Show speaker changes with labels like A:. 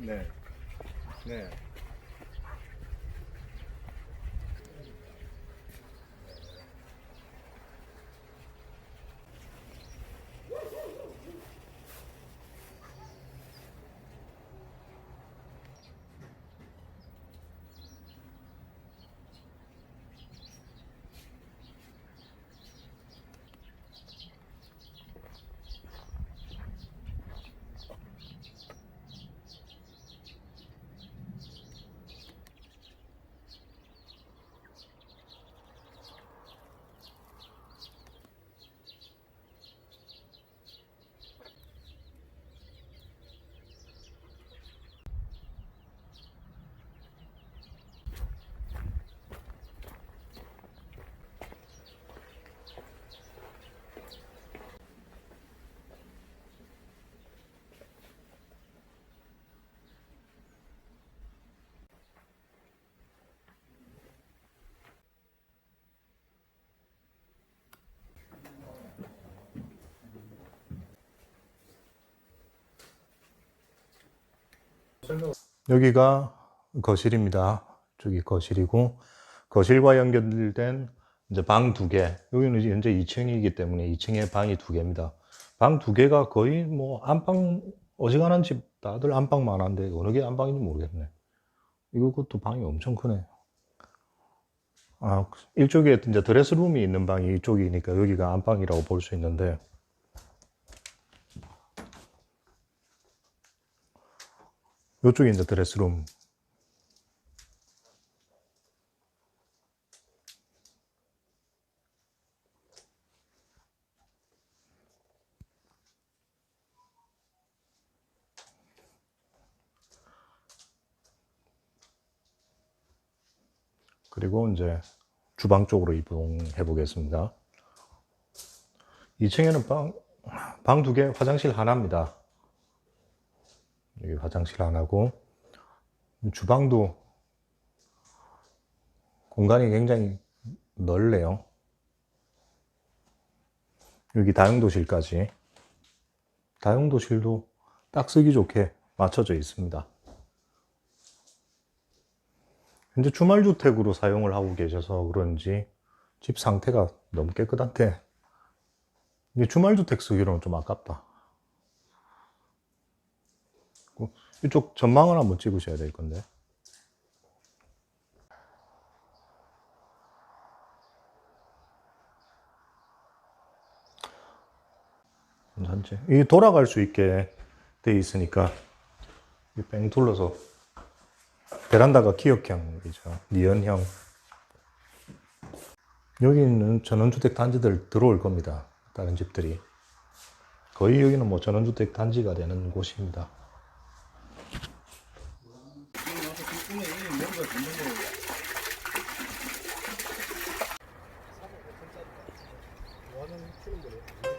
A: 네. 네.
B: 여기가 거실입니다. 저기 거실이고 거실과 연결된 이제 방 두 개. 여기는 현재 2층이기 때문에 2층에 방이 두 개입니다. 방 두 개가 거의 뭐 안방 어지간한 집 다들 안방만 한데 어느 게 안방인지 모르겠네. 이거 그것도 방이 엄청 크네. 아, 이쪽에 이제 드레스룸이 있는 방이 이쪽이니까 여기가 안방이라고 볼 수 있는데 이쪽이 이제 드레스룸. 그리고 이제 주방 쪽으로 이동해 보겠습니다. 2층에는 방, 방 두 개, 화장실 하나입니다. 여기 화장실 하나고, 주방도 공간이 굉장히 넓네요. 여기 다용도실까지. 다용도실도 딱 쓰기 좋게 맞춰져 있습니다. 현재 주말주택으로 사용을 하고 계셔서 그런지 집 상태가 너무 깨끗한데 이게 주말주택 쓰기로는 좀 아깝다. 그 이쪽 전망을 한번 찍으셔야 될 건데. 괜찮지? 이 돌아갈 수 있게 돼 있으니까 이뺑 둘러서 베란다가 기역형이죠. 니은형. 여기 는 전원주택 단지들 들어올 겁니다. 다른 집들이. 거의 여기는 뭐 전원주택 단지가 되는 곳입니다.
A: 뭐 하는 film 거예요?